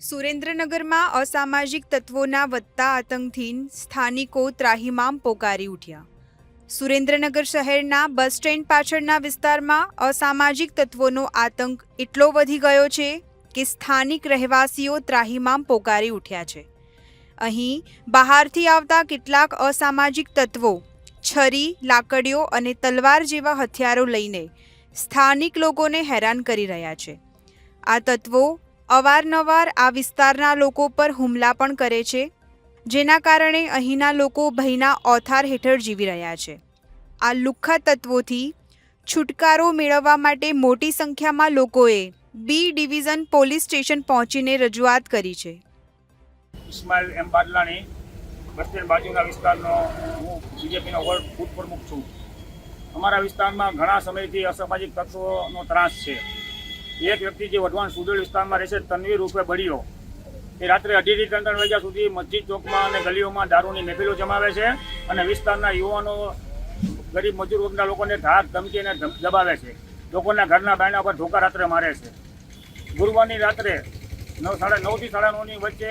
સુરેન્દ્રનગરમાં અસામાજિક તત્વોના વધતા આતંકથી સ્થાનિકો ત્રાહિમામ પોકારી ઉઠ્યા. સુરેન્દ્રનગર શહેરના બસ સ્ટેન્ડ પાછળના વિસ્તારમાં અસામાજિક તત્વોનો આતંક એટલો વધી ગયો છે કે સ્થાનિક રહેવાસીઓ ત્રાહિમામ પોકારી ઉઠ્યા છે. અહીં બહારથી આવતા કેટલાક અસામાજિક તત્વો, છરી, લાકડીઓ અને તલવાર જેવા હથિયારો લઈને સ્થાનિક લોકોને હેરાન કરી રહ્યા છે. આ તત્વો અવારનવાર આ વિસ્તારના લોકો પર હુમલા પણ કરે છે, જેના કારણે અહીંના લોકો ભયના ઓથાર હેઠળ જીવી રહ્યા છે. આ લુખ્ખા તત્વોથી છુટકારો મેળવવા માટે મોટી સંખ્યામાં લોકોએ બી ડિવિઝન પોલીસ સ્ટેશન પહોંચીને રજૂઆત કરી છે. ઇસ્માઇલ એમ બાદલાણી બસ્તેર બાજુના વિસ્તારનો હું બીજેપીનો વર્ગ બૂથ પ્રમુખ છું. અમારા વિસ્તારમાં ઘણા સમયથી અસામાજિક તત્વોનો ત્રાસ છે. એક વ્યક્તિ જે વઢવાણ સુડોલ વિસ્તારમાં રહેશે તનવીર રૂપે બળીઓ એ રાત્રે અઢીથી ત્રણ ત્રણ વાગ્યા સુધી મસ્જિદ ચોકમાં અને ગલીઓમાં દારૂની મહેફિલો જમાવે છે અને વિસ્તારના યુવાનો, ગરીબ મજૂર વર્ગના લોકોને ધાક ધમકી અને દબાવે છે. લોકોના ઘરના બાયણા પર ધોકા રાત્રે મારે છે. ગુરુવારની રાત્રે નવ સાડા નવથી સાડા નવની વચ્ચે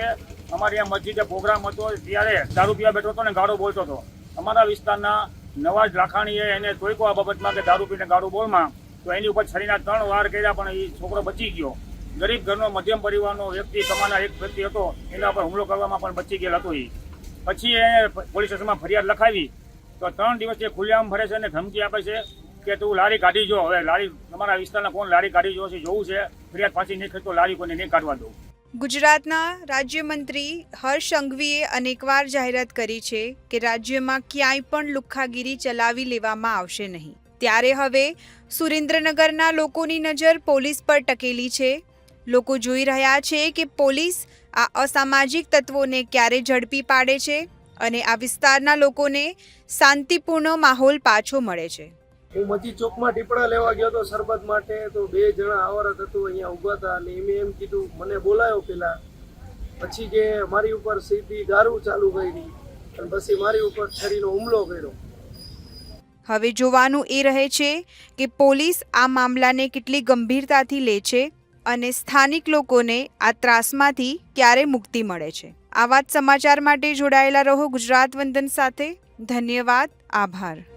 અમારી આ મસ્જિદે પ્રોગ્રામ હતો, ત્યારે દારૂ પીવા બેઠો હતો ને ગાળો બોલતો હતો. અમારા વિસ્તારના નવાજ લાખાણીએ એને જોઈકો આ બાબતમાં કે દારૂ પીને ગાળો બોલમાં તો એની ઉપર છરીના ત્રણ વાર કર્યા, પણ એ છોકરો બચી ગયો. ગરીબ ઘરનો મધ્યમ પરિવારનો વ્યક્તિ કમાના એક વ્યક્તિ હતો, એના પર હુમલો કરવામાં પણ બચી ગયેલ હતો એ. પછી એને પોલીસ સ્ટેશનમાં ફરિયાદ લખાવી, તો ત્રણ દિવસ એ ખુલ્લેઆમ ફરે છે અને ધમકી આપે છે કે તું લારી કાઢી જો, હવે લારી, તમારા વિસ્તારના કોણ લારી કાઢી જો જોવું છે. ફરિયાદ પાછી નહીં તો લારી કોઈને નહીં કાઢવા દઉં. ગુજરાતના રાજ્યમંત્રી હર્ષ સંઘવીએ અનેકવાર જાહેરાત કરી છે કે રાજ્યમાં ક્યાંય પણ લુખ્ખાગીરી ચલાવી લેવામાં આવશે નહીં. ત્યારે હવે સુરેન્દ્રનગરના લોકોની નજર પોલીસ પર ટકેલી છે. લોકો જોઈ રહ્યા છે કે પોલીસ આ અસામાજિક તત્વોને ક્યારે ઝડપી પાડે છે અને આ વિસ્તારના લોકોને શાંતિપૂર્ણ માહોલ પાછો મળે છે. હું મચી ચોકમાં ટીપડા લેવા ગયો હતો શરબત માટે, તો બે જણા આવરત હતું અહીંયા ઊભા હતા અને એમ એમ કીધું, મને બોલાયો પેલા. પછી કે, મારી ઉપર સીધી દારૂ ચાલુ કરી. અને પછી મારી ઉપર છરીનો હુમલો કર્યો. હવે જોવાનું એ રહે છે કે પોલીસ આ મામલાને કેટલી ગંભીરતાથી લે છે અને સ્થાનિક લોકોને આ ત્રાસમાંથી ક્યારે મુક્તિ મળે છે. આવા જ સમાચાર માટે જોડાયેલા રહો ગુજરાત વંદન સાથે. ધન્યવાદ. આભાર.